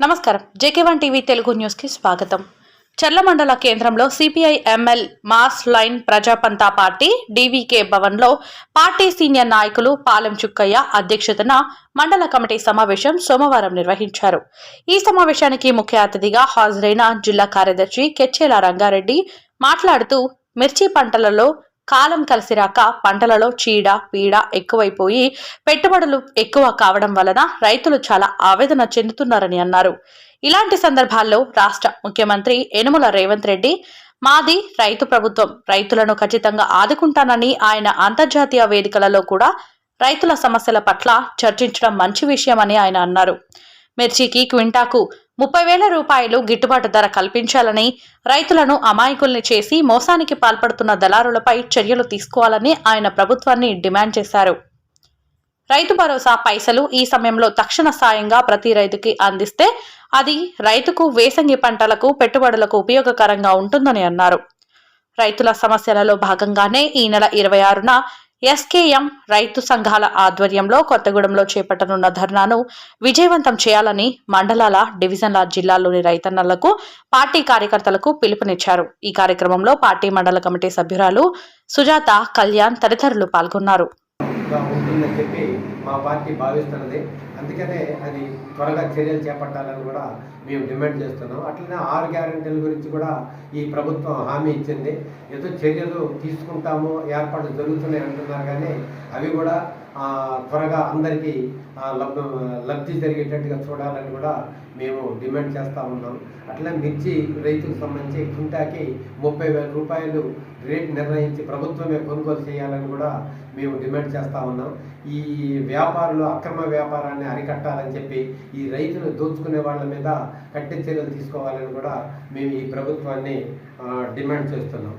నమస్కారం. JK one TV Telugu న్యూస్కి స్వాగతం. చర్ల మండల కేంద్రంలో CPI ML mass line Prajapantha party DVK భవన్లో పార్టీ సీనియర్ నాయకులు పాలెం చుక్కయ్య అధ్యక్షతన మండల కమిటీ సమావేశం సోమవారం నిర్వహించారు. ఈ సమావేశానికి ముఖ్య అతిథిగా హాజరైన జిల్లా కార్యదర్శి కెచ్చేల రంగారెడ్డి మాట్లాడుతూ మిర్చి పంటలలో కాలం కలిసిరాక పంటలలో చీడ పీడ ఎక్కువైపోయి పెట్టుబడులు ఎక్కువ కావడం వలన రైతులు చాలా ఆవేదన చెందుతున్నారని అన్నారు. ఇలాంటి సందర్భాల్లో రాష్ట్ర ముఖ్యమంత్రి యనుమల రేవంత్ రెడ్డి మాది రైతు ప్రభుత్వం రైతులను ఖచ్చితంగా ఆదుకుంటానని ఆయన అంతర్జాతీయ వేదికలలో కూడా రైతుల సమస్యల పట్ల చర్చించడం మంచి విషయమని ఆయన అన్నారు. మిర్చికి క్వింటాకు ముప్పై వేల రూపాయలు గిట్టుబాటు ధర కల్పించాలని రైతులను అమాయకుల్ని చేసి మోసానికి పాల్పడుతున్న దళారులపై చర్యలు తీసుకోవాలని ఆయన ప్రభుత్వాన్ని డిమాండ్ చేశారు. రైతు భరోసా పైసలు ఈ సమయంలో తక్షణ సాయంగా ప్రతి రైతుకి అందిస్తే అది రైతుకు వేసంగి పంటలకు పెట్టుబడులకు ఉపయోగకరంగా ఉంటుందని అన్నారు. రైతుల సమస్యలలో భాగంగానే ఈ నెల ఇరవై ఆరున ఎస్కేఎం రైతు సంఘాల ఆధ్వర్యంలో కొత్తగూడెంలో చేపట్టనున్న ధర్నాను విజయవంతం చేయాలని మండలాల డివిజన్ల జిల్లాలోని రైతన్నలకు పార్టీ కార్యకర్తలకు పిలుపునిచ్చారు. ఈ కార్యక్రమంలో పార్టీ మండల కమిటీ సభ్యురాలు సుజాత కళ్యాణ్ తదితరులు పాల్గొన్నారు. ఉంటుందని చెప్పి మా పార్టీ భావిస్తున్నది. అందుకనే అది త్వరగా చర్యలు చేపట్టాలని కూడా మేము డిమాండ్ చేస్తున్నాం. అట్లనే ఆరు గ్యారంటీల గురించి కూడా ఈ ప్రభుత్వం హామీ ఇచ్చింది. ఏదో చర్యలు తీసుకుంటాము ఏర్పాట్లు జరుగుతున్నాయి అంటున్నారు కానీ అవి కూడా త్వరగా అందరికీ ఆ, లబ్ధి జరిగేటట్టుగా చూడాలని కూడా మేము డిమాండ్ చేస్తూ ఉన్నాం. అట్లనే మిర్చి రైతుకు సంబంధించి క్వింటాకి ముప్పై వేల రూపాయలు రేట్ నిర్ణయించి ప్రభుత్వమే కొనుగోలు చేయాలని కూడా మేము డిమాండ్ చేస్తూ ఉన్నాం. ఈ వ్యాపారులు అక్రమ వ్యాపారాన్ని అరికట్టాలని చెప్పి ఈ రైతులు దోచుకునే వాళ్ళ మీద కఠిన చర్యలు తీసుకోవాలని కూడా మేము ఈ ప్రభుత్వాన్ని డిమాండ్ చేస్తున్నాం.